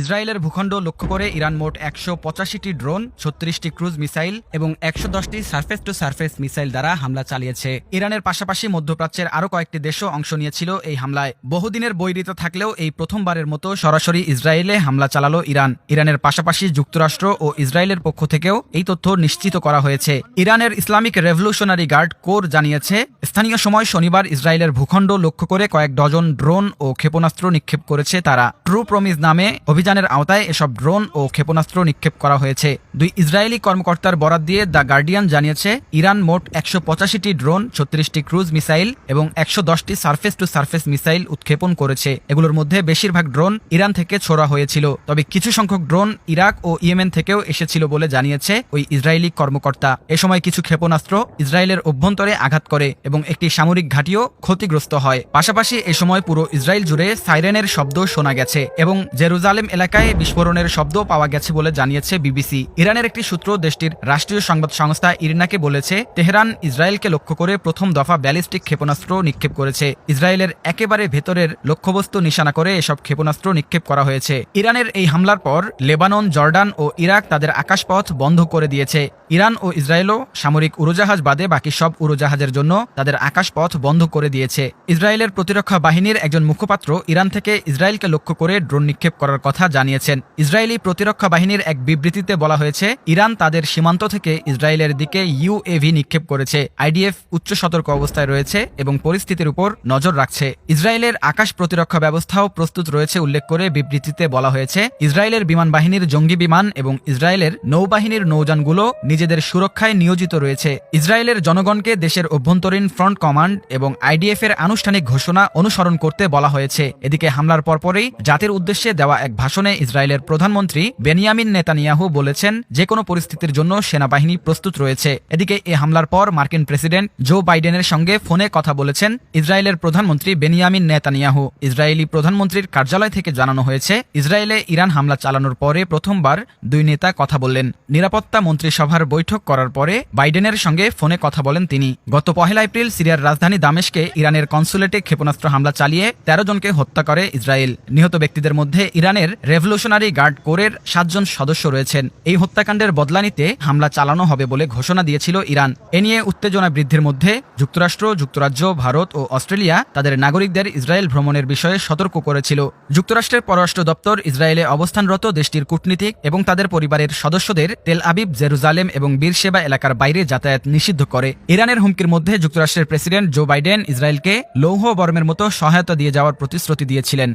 ইসরায়েলের ভূখণ্ড লক্ষ্য করে ইরান মোট একশো পঁচাশিটি ড্রোন, ছত্রিশটি ক্রুজ মিসাইল এবং একশো দশটি সার্ফেস টু সার্ফেস মিসাইল দ্বারা হামলা চালিয়েছে। ইরানের পাশাপাশি মধ্যপ্রাচ্যের আরও কয়েকটি দেশও অংশ নিয়েছিল এই হামলায়। বহুদিনের বৈরিত থাকলেও এই প্রথমবারের মতো সরাসরি ইসরায়েলে হামলা চালালো ইরান। ইরানের পাশাপাশি যুক্তরাষ্ট্র ও ইসরায়েলের পক্ষ থেকেও এই তথ্য নিশ্চিত করা হয়েছে। ইরানের ইসলামিক রেভলিউশনারি গার্ড কোর জানিয়েছে, স্থানীয় সময় শনিবার ইসরায়েলের ভূখণ্ড লক্ষ্য করে কয়েক ডজন ড্রোন ও ক্ষেপণাস্ত্র নিক্ষেপ করেছে তারা। ট্রু প্রমিজ নামে অভিযানের আওতায় এসব ড্রোন ও ক্ষেপণাস্ত্র নিক্ষেপ করা হয়েছে। দুই ইসরায়েলি কর্মকর্তার বরাত দিয়ে দ্য গার্ডিয়ান জানিয়েছে, ইরান মোট একশো পঁচাশিটি ড্রোন, ছত্রিশটি ক্রুজ মিসাইল এবং একশো দশটি সার্ফেস টু সার্ফেস মিসাইল উৎক্ষেপণ করেছে। এগুলোর মধ্যে বেশিরভাগ ড্রোন ইরান থেকে ছোড়া হয়েছিল, তবে কিছু সংখ্যক ড্রোন ইরাক ও ইয়েমেন থেকেও এসেছিল বলে জানিয়েছে ওই ইসরায়েলি কর্মকর্তা। এ সময় কিছু ক্ষেপণাস্ত্র ইসরায়েলের অভ্যন্তরে আঘাত করে এবং একটি সামরিক ঘাঁটিও ক্ষতিগ্রস্ত হয়। পাশাপাশি এ সময় পুরো ইসরায়েল জুড়ে সাইরেনের শব্দ শোনা গেছে এবং জেরুজালেম এলাকায় বিস্ফোরণের শব্দ পাওয়া গেছে বলে জানিয়েছে বিবিসি। ইরানের একটি সূত্র দেশটির রাষ্ট্রীয় সংবাদ সংস্থা ইরিনাকে বলেছে, তেহরান ইসরায়েলকে লক্ষ্য করে প্রথম দফা ব্যালিস্টিক ক্ষেপণাস্ত্র নিক্ষেপ করেছে। ইসরায়েলের একেবারে ভেতরের লক্ষ্যবস্তু নিশানা করে এসব ক্ষেপণাস্ত্র নিক্ষেপ করা হয়েছে। ইরানের এই হামলার পর লেবানন, জর্ডান ও ইরাক তাদের আকাশপথ বন্ধ করে দিয়েছে। ইরান ও ইসরায়েলও সামরিক উড়োজাহাজ বাদে বাকি সব উড়োজাহাজের জন্য তাদের আকাশপথ বন্ধ করে দিয়েছে। ইসরায়েলের প্রতিরক্ষা বাহিনীর একজন মুখপাত্র ইরান থেকে ইসরায়েলকে লক্ষ্য করে ড্রোন নিক্ষেপ করার কথা জানিয়েছেন। ইসরায়েলি প্রতিরক্ষা বাহিনীর এক বিবৃতিতে বলা হয়েছে, ইরান তাদের সীমান্ত থেকে ইসরায়েলের দিকে ইউএভি নিক্ষেপ করেছে। আইডিএফ উচ্চ সতর্ক অবস্থায় রয়েছে এবং পরিস্থিতির উপর নজর রাখছে। ইসরায়েলের আকাশ প্রতিরক্ষা ব্যবস্থাও প্রস্তুত রয়েছে উল্লেখ করে বিবৃতিতে বলা হয়েছে, ইসরায়েলের বিমান বাহিনীর জঙ্গি বিমান এবং ইসরায়েলের নৌবাহিনীর নৌযানগুলো নিজেদের সুরক্ষায় নিয়োজিত রয়েছে। ইসরায়েলের জনগণকে দেশের অভ্যন্তরীণ ফ্রন্ট কমান্ড এবং আইডিএফ এর আনুষ্ঠানিক ঘোষণা অনুসরণ করতে বলা হয়েছে। এদিকে হামলার পরপরই জাতির উদ্দেশ্যে দেওয়া এক ভাষণে ইসরায়েলের প্রধানমন্ত্রী বেনিয়ামিন নেতানিয়াহু বলেছেন যে কোনো পরিস্থিতির জন্য সেনাবাহিনী প্রস্তুত রয়েছে। এদিকে এ হামলার পর মার্কিন প্রেসিডেন্ট জো বাইডেনের সঙ্গে ফোনে কথা বলেছেন ইসরায়েলের প্রধানমন্ত্রী বেনিয়ামিন নেতানিয়াহু। ইসরায়েলি প্রধানমন্ত্রীর কার্যালয় থেকে জানানো হয়েছে, ইসরায়েলে ইরান হামলা চালানোর পরে প্রথমবার দুই নেতা কথা বললেন। নিরাপত্তা মন্ত্রিসভার বৈঠক করার পরে বাইডেনের সঙ্গে ফোনে কথা বলেন তিনি। গত পহেলা এপ্রিল সিরিয়ার রাজধানী দামেশকে ইরানের কনসুলেটে ক্ষেপণাস্ত্র হামলা চালিয়ে তেরো জনকে হত্যা করে ইসরায়েল। নিহত ব্যক্তিদের মধ্যে ইরানের রেভলিউশনারি গার্ড কোরের সাতজন সদস্য রয়েছেন। এই হত্যাকাণ্ডের বদলা নিতে হামলা চালানো হবে বলে ঘোষণা দিয়েছিল ইরান। এ নিয়ে উত্তেজনা বৃদ্ধির মধ্যে যুক্তরাষ্ট্র, যুক্তরাজ্য, ভারত ও অস্ট্রেলিয়া তাদের নাগরিকদের ইসরায়েল ভ্রমণের বিষয়ে সতর্ক করেছিল। যুক্তরাষ্ট্রের পররাষ্ট্র দপ্তর ইসরায়েলে অবস্থানরত দেশটির কূটনীতিক এবং তাদের পরিবারের সদস্যদের তেল আবিব, জেরুজালেম এবং বীরসেবা এলাকার বাইরে যাতায়াত নিষিদ্ধ করে। ইরানের হুমকির মধ্যে যুক্তরাষ্ট্রের প্রেসিডেন্ট জো বাইডেন ইসরায়েলকে লৌহ বর্মের মতো সহায়তা দিয়ে যাওয়ার প্রতিশ্রুতি দিয়েছিলেন।